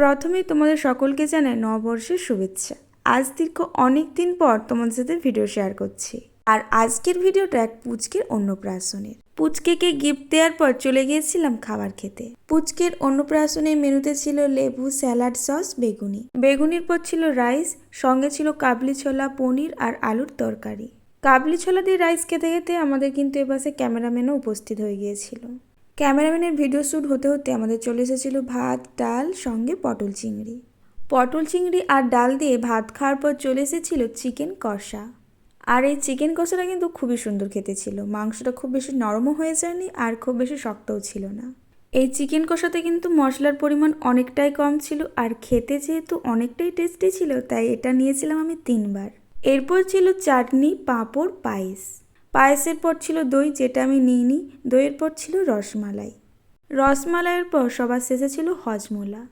প্রথমেই তোমাদের সকলকে জানাই নববর্ষের শুভেচ্ছা। আজ দীর্ঘ অনেক দিন পর তোমাদের সাথে ভিডিও শেয়ার করছি। আর আজকের ভিডিওটা এক পুচকের অন্নপ্রাশনের। পুচকেকে গিফট দেওয়ার পর চলে গিয়েছিলাম খাবার খেতে। পুচকের অন্নপ্রাশনের মেনুতে ছিল লেবু, স্যালাড, সস, বেগুনি। বেগুনির পর ছিল রাইস, সঙ্গে ছিল কাবলি ছোলা, পনির আর আলুর তরকারি। কাবলি ছোলা দিয়ে রাইস খেতে খেতে আমাদের কিন্তু এপাশে ক্যামেরাম্যানও উপস্থিত হয়ে গিয়েছিল। ক্যামেরাম্যানের ভিডিও শ্যুট হতে হতে আমাদের চলে এসেছিল ভাত, ডাল, সঙ্গে পটল চিংড়ি। পটল চিংড়ি আর ডাল দিয়ে ভাত খাওয়ার পর চলে এসেছিল চিকেন কষা। আর এই চিকেন কষাটা কিন্তু খুবই সুন্দর খেতে ছিল। মাংসটা খুব বেশি নরমও হয়ে যায়নি আর খুব বেশি শক্তও ছিল না। এই চিকেন কষাতে কিন্তু মশলার পরিমাণ অনেকটাই কম ছিল আর খেতে যেহেতু অনেকটাই টেস্টি ছিল, তাই এটা নিয়েছিলাম আমি তিনবার। এরপর ছিল চাটনি, পাঁপড়, পায়েস। পায়েসের পর ছিল দই, যেটা আমি নিইনি। দইয়ের পর ছিল রসমালাই। রসমালাইয়ের পর সবার শেষে ছিল হজমোলা।